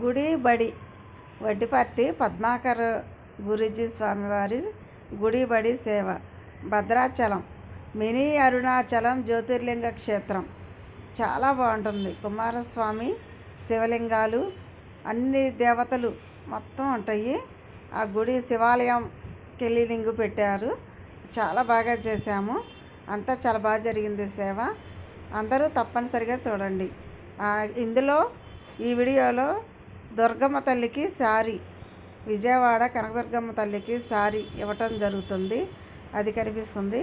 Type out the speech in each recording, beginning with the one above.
గుడి బడి వడ్డిపర్తి పద్మాకర్ గురూజీ స్వామివారి గుడి బడి సేవ. భద్రాచలం మినీ అరుణాచలం జ్యోతిర్లింగ క్షేత్రం. చాలా బాగుంటుంది. కుమారస్వామి శివలింగాలు అన్ని దేవతలు మొత్తం ఉంటాయి. ఆ గుడి శివాలయం కెళ్ళిలింగు పెట్టారు. చాలా బాగా చేశాము. అంతా చాలా బాగా జరిగింది సేవ. అందరూ తప్పనిసరిగా చూడండి. ఇందులో ఈ వీడియోలో దుర్గమ్మ తల్లికి సారీ. విజయవాడ కనకదుర్గమ్మ తల్లికి సారీ ఇవ్వటం జరుగుతుంది. అది కనిపిస్తుంది.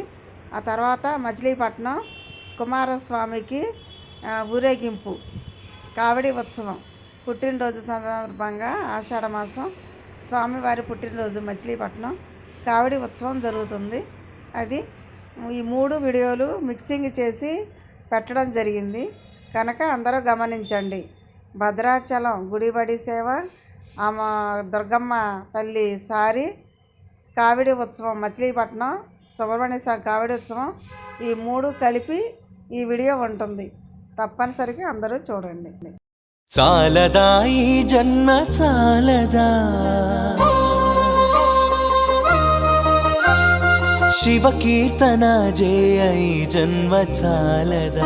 ఆ తర్వాత మచిలీపట్నం కుమారస్వామికి ఊరేగింపు కావడి ఉత్సవం పుట్టినరోజు సందర్భంగా ఆషాఢ మాసం స్వామివారి పుట్టినరోజు మచిలీపట్నం కావడి ఉత్సవం జరుగుతుంది. అది ఈ మూడు వీడియోలు మిక్సింగ్ చేసి పెట్టడం జరిగింది. కనుక అందరూ గమనించండి. భద్రాచలం గుడిబడి సేవ ఆమె దుర్గమ్మ తల్లి సారి కావిడి ఉత్సవం మచిలీపట్నం సుబ్రహ్మణ్య స్వామి కావిడి ఉత్సవం. ఈ మూడు కలిపి ఈ వీడియో ఉంటుంది. తప్పనిసరిగా అందరూ చూడండి. చాలదా ఈ జన్మ చాలదా? శివ కీర్తన జయ జన్మ చాలదా?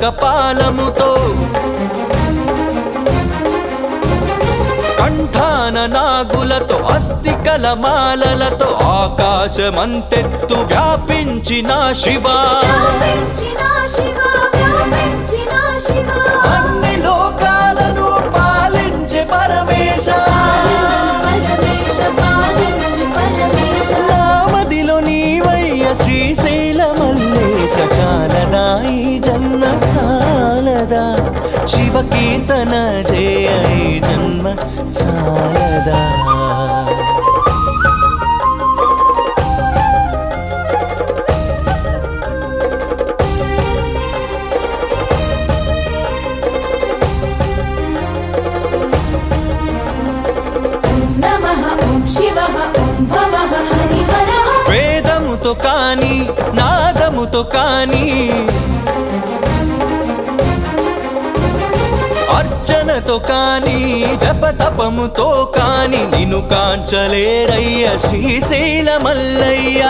కపాలముతో కంఠాన నాగులతో అస్థికల మాలలతో ఆకాశమంతెత్తు వ్యాపించిన శివా. అన్ని లోకాలను పాలించే పరమేశ. పాలించు పరమేశ కీర్తన జయ ఈ జన్మ చాలదా. వేదముతో కాని నాదముతో కాని అర్చనతో కాని జపతపముతో కాని నిన్ను కాంచలేరయ్య శ్రీశైల మల్లయ్య.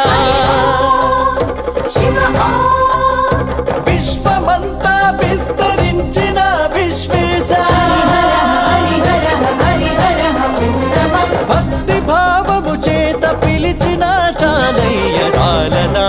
విశ్వమంతా విస్తరించిన విశ్వేశ. భక్తి భావము చేత పిలిచిన చాలయ్య చాలదా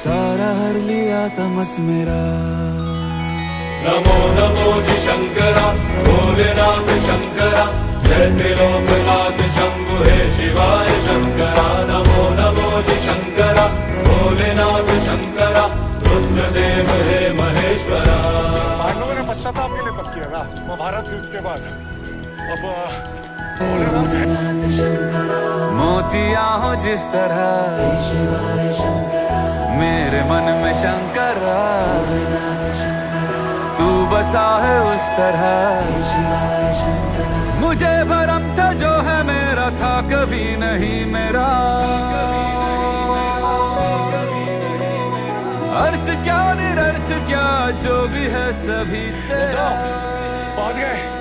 सारा हर लिया तमस मेरा। नमो नमो जी शंकरा भोलेनाथ शंकरा जय त्रिलोकनाथ शंभु हे शिवाय शंकरा। नमो नमो जी शंकरा भोलेनाथ शंकरा रुद्रदेव हे महेश्वरा। पांडवों ने पश्चाताप के लिए तप किया था महाभारत युद्ध के बाद। अब मोतिया हो जिस तरह। मेरे मन में शंकर। तू बसा है उस तरह। मुझे भरम था जो है मेरा था, कभी नहीं मेरा। अर्थ क्या, निरर्थ क्या, जो भी है सभी तेरा। पहुँच गए।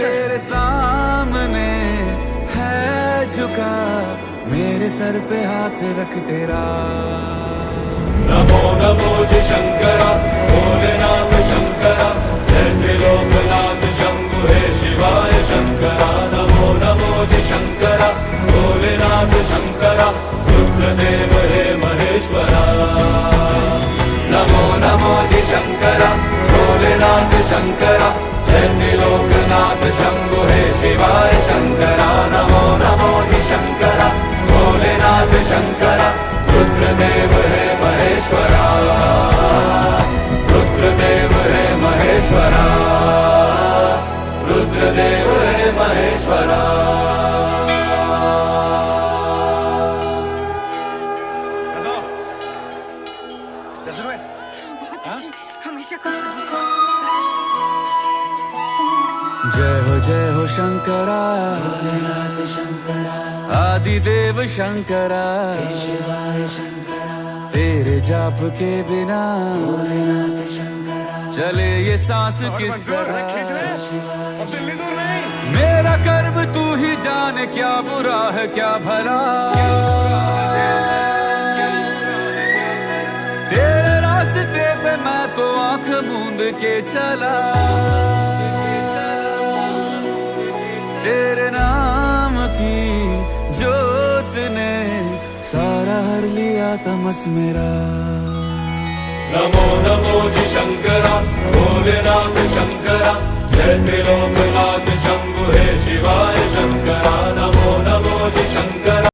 तेरे सामने है झुका, मेरे सर पे हाथ रख तेरा। नमो नमो जी शंकरा, भोलेनाथ शंकरा, जय त्रिलोकनाथ हमेशा खुश रहो जय हो जय हो शंकरा। आदिदेव शंकरा। तेरे जाप के बिना चले ये सांस किस तरह अब दिल्ली दूर नहीं। मेरा कर्म तू ही जाने क्या बुरा है क्या भला? रास्ते पे मैं तो आँख मूंद के चला। तेरे नाम की जोत ने सारा हर लिया तमस मेरा। नमो नमो जी शंकरा, भोलेनाथ शंकरा, जय त्रिलोकनाथ शंभु, हे शिवाय शंकरा। नमो नमो जी शंकरा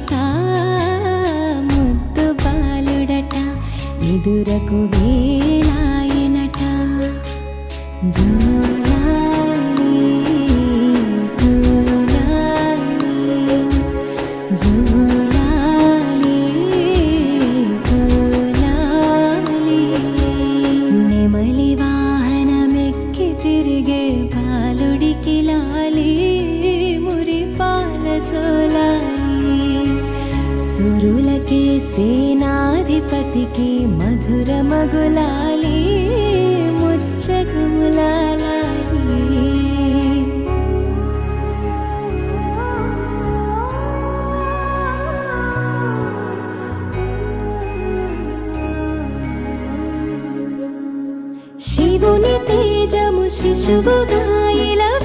బాలుడట ముద్దు బాలుడట ఎదురకు వేళాయనట జో సేనాధిపతికి మధుర మగులాలి శివుని తేజము శిశువు ఇలా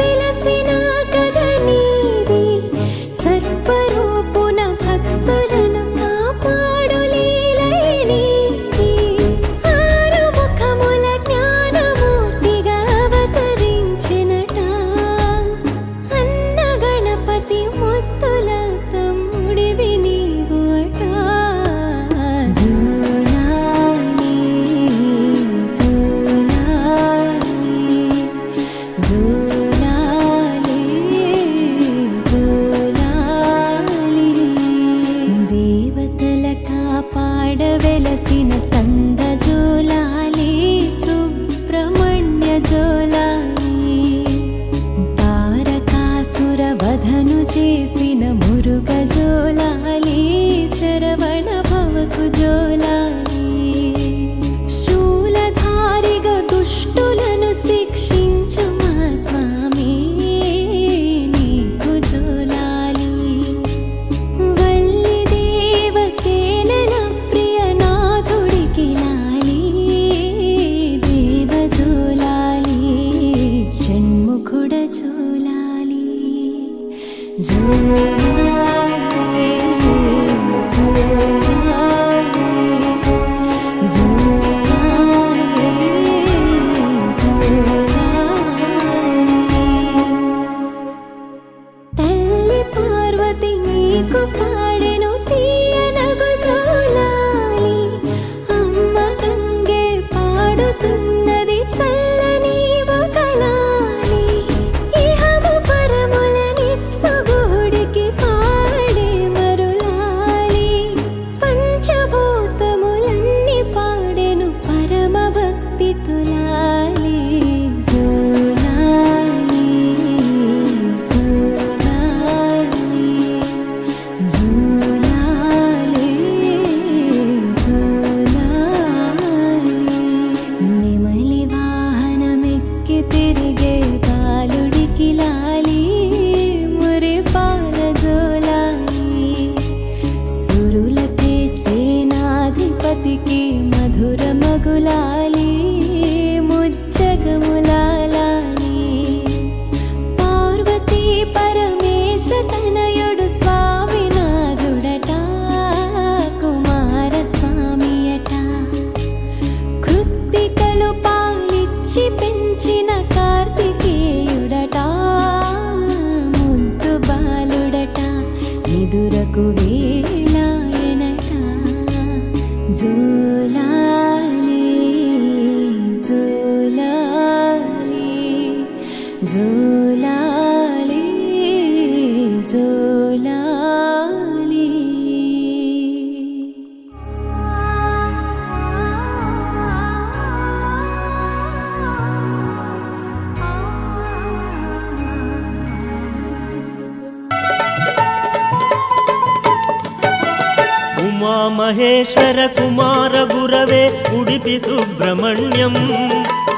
మహేశ్వర కుమార గురవే ఉడిపి సుబ్రహ్మణ్యం.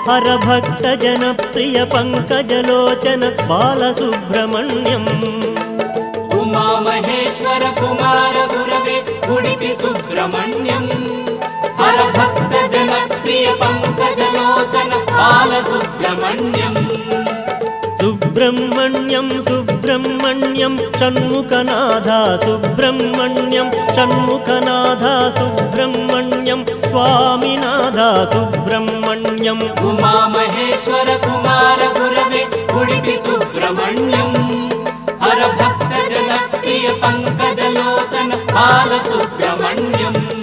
हरभक्तजनप्रियपङ्कजलोचनपालसुब्रह्मण्यम् उमामहेश्वर कुमार सुब्रह्मण्यं चण्मुखनाथ सुब्रह्मण्यं चण्मुखनाथ सुब्रह्मण्यं स्वामिनाथ सुब्रह्मण्यम् उमामहेश्वर कुमार गुरवे कुमारपुरवेडि सुब्रह्मण्यम् हरभक्तजनप्रियपङ्कजलोचन आद सुब्रह्मण्यम्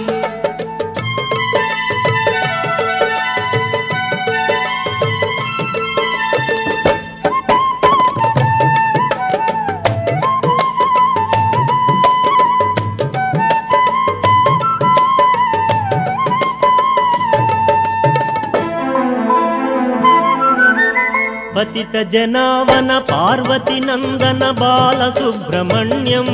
ललित भक्तजनावन पार्वतिनन्दन बालसुब्रह्मण्यम्।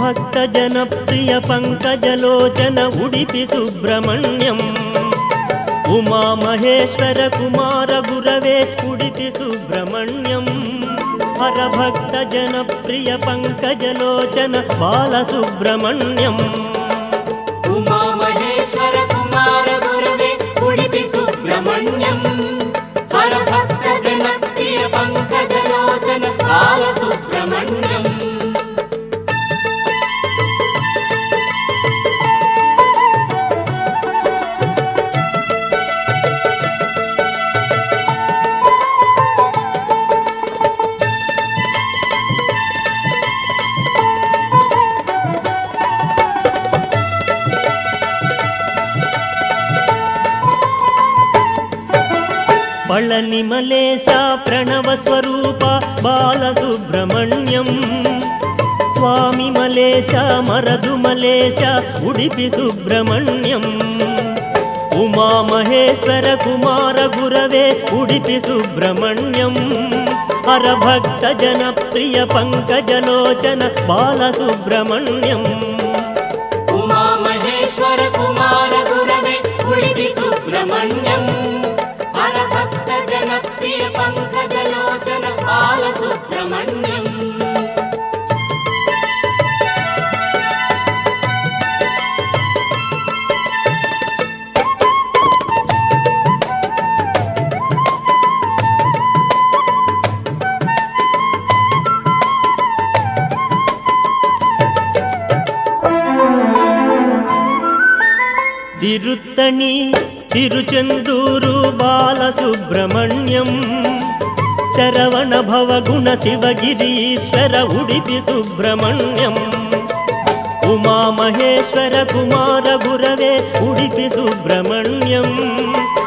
भक्तजनप्रिय पङ्कजलोचन उडिपि सुब्रह्मण्यम्। उमामहेश्वर कुमारगुरवे उडिपि सुब्रह्मण्यम्। हरभक्तजनप्रिय पङ्कजलोचन बालसुब्रह्मण्यम्। ुमलेश उडिपि सुब्रह्मण्यम्। उमामहेश्वर कुमारगुरवे उडिपि सुब्रह्मण्यम्। हरभक्तजनप्रिय पङ्कजलोचन बालसुब्रह्मण्यम् उमामहेश्वर कुमारगुरवे उडिपि सुब्रह्मण्यम्। तिरुत्तणी तिरुचेन्दूरु बालसुब्रह्मण्यं शरवणभवगुणशिवगिरीश्वर उडुपि सुब्रह्मण्यम् उमामहेश्वर कुमारगुरवे उडुपि सुब्रह्मण्यं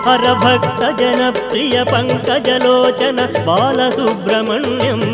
हरभक्तजनप्रियपङ्कजलोचन बालसुब्रह्मण्यम्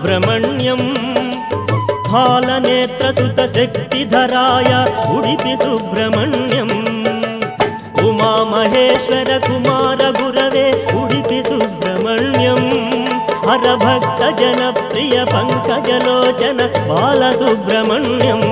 सुब्रह्मण्यम्। बालनेत्रसुतशक्तिधराय उडुपि सुब्रह्मण्यम्। उमामहेश्वरकुमारगुरवे उडुपि सुब्रह्मण्यं हरभक्तजनप्रियपङ्कजलोचन बालसुब्रह्मण्यम्।